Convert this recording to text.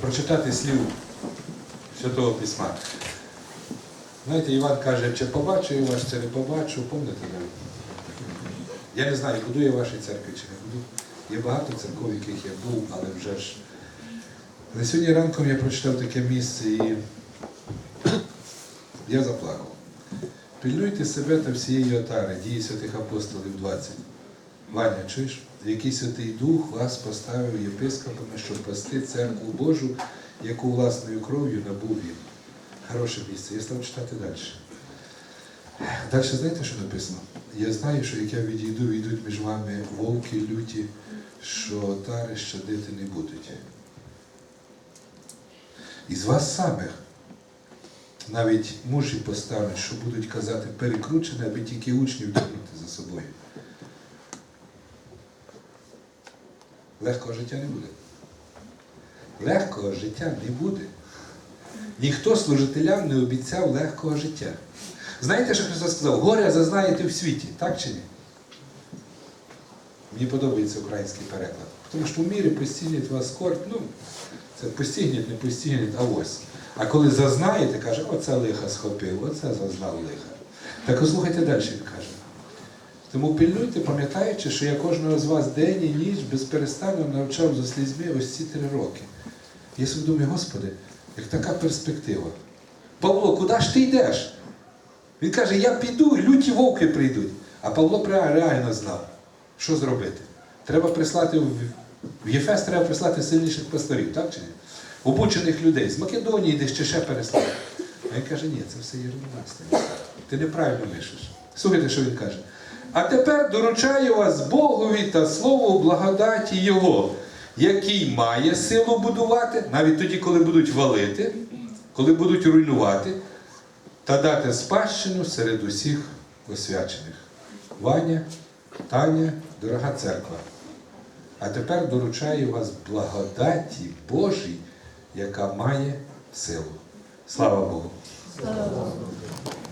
прочитати слів Святого Письма. Знаєте, Іван каже, чи побачу я вас, чи не побачу, пам'ятаєте? Я не знаю, буду я в вашій церкві чи не буду. Є багато церков, яких я був, але вже ж. Але сьогодні ранком я прочитав таке місце і я заплакав. Пильнуйте себе та всієї отари, дії святих апостолів 20. Ваня, чуєш? Який Святий Дух вас поставив єпископами, щоб пасти церкву Божу, яку власною кров'ю набув він. Хороше місце. Я став читати далі. Далі знаєте, що написано? Я знаю, що як я відійду, війдуть між вами вовки люті, що отари щадити не будуть. Із вас самих навіть мужі поставлять, що будуть казати перекручене, аби тільки учнів тягнути за собою. Легкого життя не буде. Легкого життя не буде. Ніхто служителям не обіцяв легкого життя. Знаєте, що Христос сказав? Горя зазнаєте в світі, так чи ні? Мені подобається український переклад. Тому що в мірі постійнить вас скорбь, ну, це постігніть, не постігніть, а ось. А коли зазнаєте, каже, оце лиха схопив, оце зазнав лиха. Так послухайте далі, він каже. Тому пильнуйте, пам'ятаючи, що я кожного з вас день і ніч безперестанно навчав за слізьми ось ці три роки. Я собі думаю, Господи, як така перспектива. Павло, куди ж ти йдеш? Він каже, я піду, люті вовки прийдуть. А Павло реально знав, що зробити. Треба прислати в Єфес треба прислати сильніших пасторів, так чи ні? Обучених людей з Македонії, десь чи ще переслати. А він каже, ні, це все єрунда. Ти неправильно мишеш. Слухайте, що він каже. А тепер доручаю вас Богові та слову благодаті Його, який має силу будувати, навіть тоді, коли будуть валити, коли будуть руйнувати, та дати спадщину серед усіх освячених. Ваня, Таня, дорога церква. А тепер доручаю вас благодаті Божій, яка має силу. Слава Богу!